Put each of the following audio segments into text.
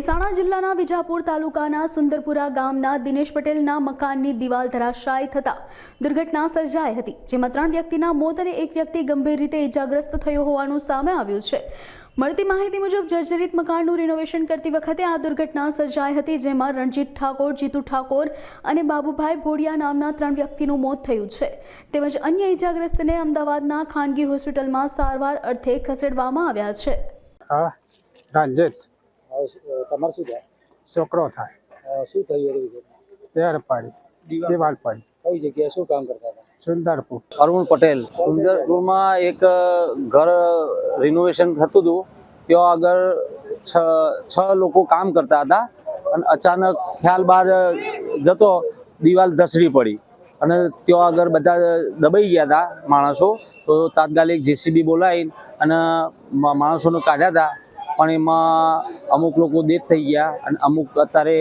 મહેસાણા જિલ્લાના વિજાપુર તાલુકાના સુંદરપુરા ગામના દિનેશ પટેલના મકાનની દિવાલ ધરાશાયી થતા દુર્ઘટના સર્જાઈ હતી જેમાં ત્રણ વ્યક્તિના મોત અને એક વ્યક્તિ ગંભીર રીતે ઇજાગ્રસ્ત થયો હોવાનું સામે આવ્યું છે. મળતી માહિતી મુજબ જર્જરિત મકાનનું રિનોવેશન કરતી વખતે આ દુર્ઘટના સર્જાઈ હતી જેમાં રણજીત ઠાકોર જીતુ ઠાકોર અને બાબુભાઈ ભોડિયા નામના ત્રણ વ્યક્તિનું મોત થયું છે. તેમજ અન્ય ઇજાગ્રસ્તને અમદાવાદના ખાનગી હોસ્પિટલમાં સારવાર અર્થે ખસેડવામાં આવ્યા છે. અ, તમારે શું થાય? છોકરો થાય. શું થયું એ વિશે તેર પાડી. દિવાલ પાડી. કઈ જગ્યાએ શું કામ કરતા હતા? સુંદરપુર. અરુણ પટેલ. સુંદરપુરમાં એક ઘર રિનોવેશન થતું હતું. ત્યાં આગળ છ છ લોકો કામ કરતા હતા અને અચાનક ખ્યાલ બહાર જતો દિવાલ ધસડી પડી. અને ત્યાં આગળ બધા દબાઈ ગયા હતા માણસો. તો તાત્કાલિક જેસીબી બોલાવી અને માણસોને કાઢ્યા હતા. પણ એમાં અમુક લોકો ડેથ થઈ ગયા અને અમુક અત્યારે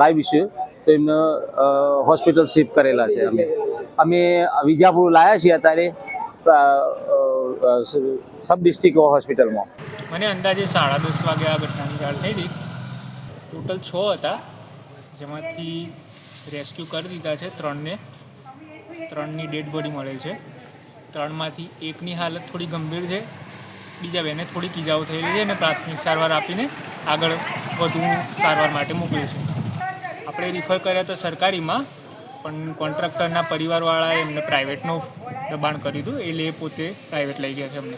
લાઈવ છે, તો એમને હોસ્પિટલ શિફ્ટ કરેલા છે અમે. અમે વિજાપુર લાયા છીએ અત્યારે સબ ડિસ્ટ્રિક્ટ હોસ્પિટલમાં. મને અંદાજે સાડા દસ વાગે આ ઘટનાની જાણ થઈ હતી. ટોટલ છ હતા, જેમાંથી રેસ્ક્યુ કરી દીધા છે ત્રણને. ત્રણની ડેડ બોડી મળેલ છે. ત્રણમાંથી એકની હાલત થોડી ગંભીર છે. બીજા બેને થોડીક ઈજાઓ થયેલી છે અને પ્રાથમિક સારવાર આપીને આગળ વધુ સારવાર માટે મોકલ્યું છે. આપણે રિફર કર્યા તો સરકારીમાં, પણ કોન્ટ્રાક્ટરના પરિવારવાળાએ એમને પ્રાઇવેટનું દબાણ કર્યું હતું, એટલે એ પોતે પ્રાઇવેટ લઈ ગયા છે અમને.